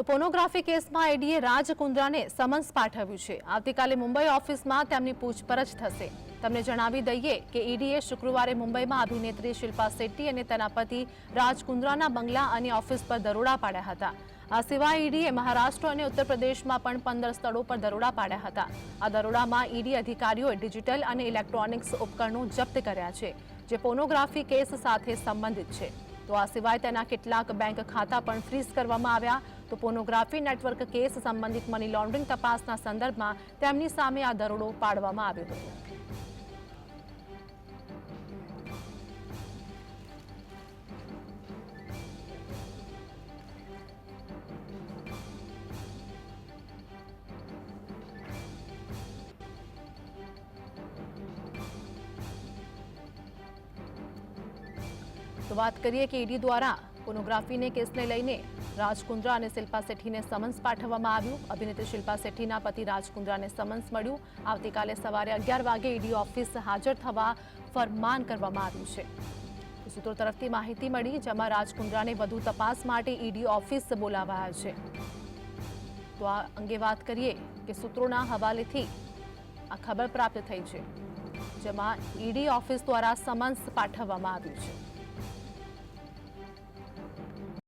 તો પોર્નોગ્રાફી કેસમાં ઈડીએ રાજ કુંદ્રાને સમન્સ પાઠવ્યું છે. આવતીકાલે મુંબઈ ઓફિસમાં તેમની પૂછપરછ થશે. તમને જણાવી દઈએ કે ઈડીએ શુક્રવારે મુંબઈમાં અભિનેત્રી શિલ્પા શેટ્ટી અને તેના પતિ રાજ કુંદ્રાના બંગલા અને ઓફિસ પર દરોડા પાડ્યા હતા. આ સિવાય ઈડીએ મહારાષ્ટ્ર અને ઉત્તર પ્રદેશમાં પણ પંદર સ્થળો પર દરોડા પાડ્યા હતા. આ દરોડામાં ઈડી અધિકારીઓએ ડિજિટલ અને ઇલેક્ટ્રોનિક્સ ઉપકરણો જપ્ત કર્યા છે, જે પોર્નોગ્રાફી કેસ સાથે સંબંધિત છે. તો આ સિવાય તેના કેટલાક બેંક ખાતા પણ ફ્રીઝ કરવામાં આવ્યા તો પોર્નોગ્રાફી નેટવર્ક કેસ સંબંધિત મની લોન્ડરિંગ તપાસના સંદર્ભમાં તેમની સામે આ દરોડો પાડવામાં આવ્યો હતો. તો વાત કરીએ કે ઈડી દ્વારા પોર્નોગ્રાફીને કેસને લઈને રાજ કુંદ્રા અને શિલ્પા શેઠીને સમન્સ પાઠવવામાં આવ્યું. અભિનેત્રી શિલ્પા શેઠીના પતિ રાજકુંદ્રાને સમન્સ મળ્યું. આવતીકાલે સવારે અગિયાર વાગે ઈડી ઓફિસ હાજર થવા ફરમાન કરવામાં આવ્યું છે. સૂત્રો તરફથી માહિતી મળી, જેમાં રાજકુંદ્રાને વધુ તપાસ માટે ઈડી ઓફિસ બોલાવાયા છે. તો આ અંગે વાત કરીએ કે સૂત્રોના હવાલેથી આ ખબર પ્રાપ્ત થઈ છે, જેમાં ઈડી ઓફિસ દ્વારા સમન્સ પાઠવવામાં આવ્યું છે.